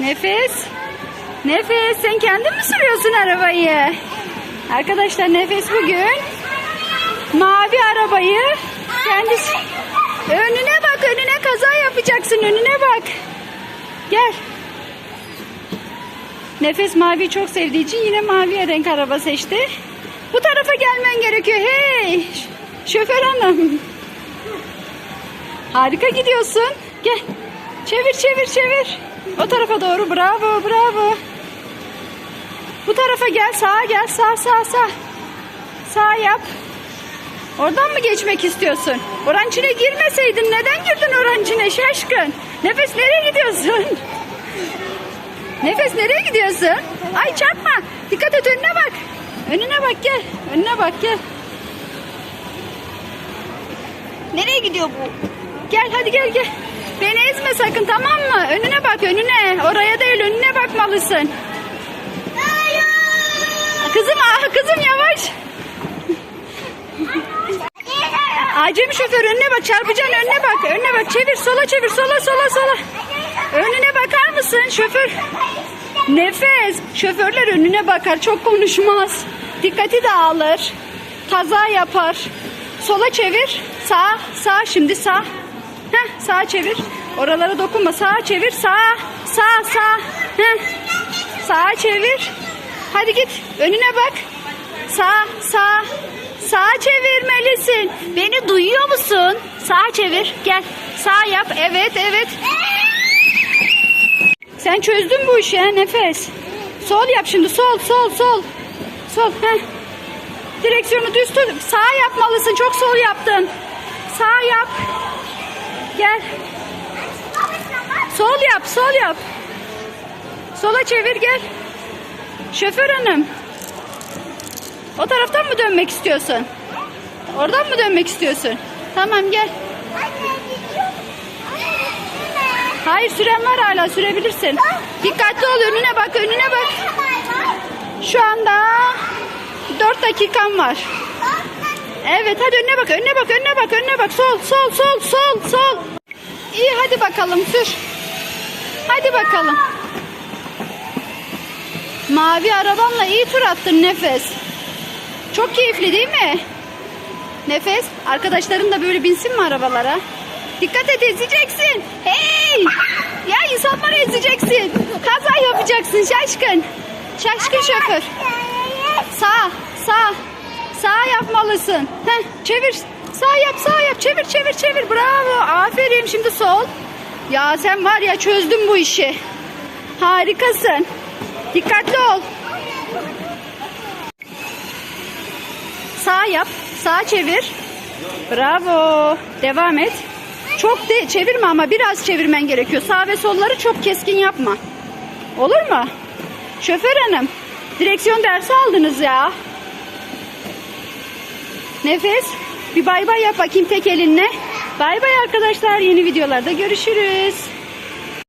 Nefes. Nefes sen kendin mi sürüyorsun arabayı? Arkadaşlar Nefes bugün mavi arabayı kendisi önüne bak önüne kaza yapacaksın önüne bak. Gel. Nefes mavi çok sevdiği için yine mavi renk araba seçti. Bu tarafa gelmen gerekiyor. Hey! Şoför hanım. Harika gidiyorsun. Gel. Çevir çevir çevir. O tarafa doğru. Bravo bravo. Bu tarafa gel. Sağa gel. Sağ sağ sağ. Sağ yap. Oradan mı geçmek istiyorsun? Oranın içine girmeseydin neden girdin oranın içine şaşkın? Nefes nereye gidiyorsun? Nefes nereye gidiyorsun? Ay çarpma. Dikkat et önüne bak. Önüne bak gel. Önüne bak gel. Nereye gidiyor bu? Gel hadi gel gel. Beni ezme sakın tamam mı? Önüne bak önüne. Oraya değil önüne bakmalısın. Kızım ah kızım yavaş. Acemi şoför önüne bak çarpacaksın önüne bak. Önüne bak çevir sola çevir sola sola sola. Önüne bakar mısın şoför? Nefes. Şoförler önüne bakar çok konuşmaz. Dikkati dağılır. Kaza yapar. Sola çevir. Sağ sağ şimdi sağ. Heh, sağa çevir. Oralara dokunma. Sağa çevir. Sağ sağ sağ. Heh. Sağa çevir. Hadi git. Önüne bak. Sağ sağ. Sağa çevirmelisin. Beni duyuyor musun? Sağa çevir. Gel. Sağ yap. Evet evet. Sen çözdün bu işi ha nefes. Sol yap şimdi sol sol sol. Sol heh. Direksiyonu düz tut. Sağ yapmalısın. Çok sol yaptın. Sağ yap. Gel. Sol yap sol yap. Sola çevir gel. Şoför hanım. O taraftan mı dönmek istiyorsun? Oradan mı dönmek istiyorsun? Tamam gel. Hayır süren var hala sürebilirsin. Dikkatli ol önüne bak önüne bak. Şu anda 4 dakikan var. Evet hadi önüne bak önüne bak önüne bak önüne bak sol sol sol sol sol. İyi hadi bakalım sür. Hadi bakalım. Mavi arabanla iyi tur attın nefes. Çok keyifli değil mi? Nefes. Arkadaşların da böyle binsin mi arabalara? Dikkat et ezeceksin. Hey! Ya insanları ezeceksin. Kaza yapacaksın şaşkın. Şaşkın şoför. Sağ, sağ. Sağ yapmalısın. Heh, çevir. Sağ yap, sağ yap. Çevir, çevir, çevir. Bravo. Aferin. Şimdi sol. Ya sen var ya çözdün bu işi. Harikasın. Dikkatli ol. Sağ yap. Sağ çevir. Bravo. Devam et. Çok de çevirme ama biraz çevirmen gerekiyor. Sağ ve solları çok keskin yapma. Olur mu? Şoför hanım. Direksiyon dersi aldınız ya. Nefes. Bir bay bay yap bakayım tek elinle. Bay bay arkadaşlar. Yeni videolarda görüşürüz.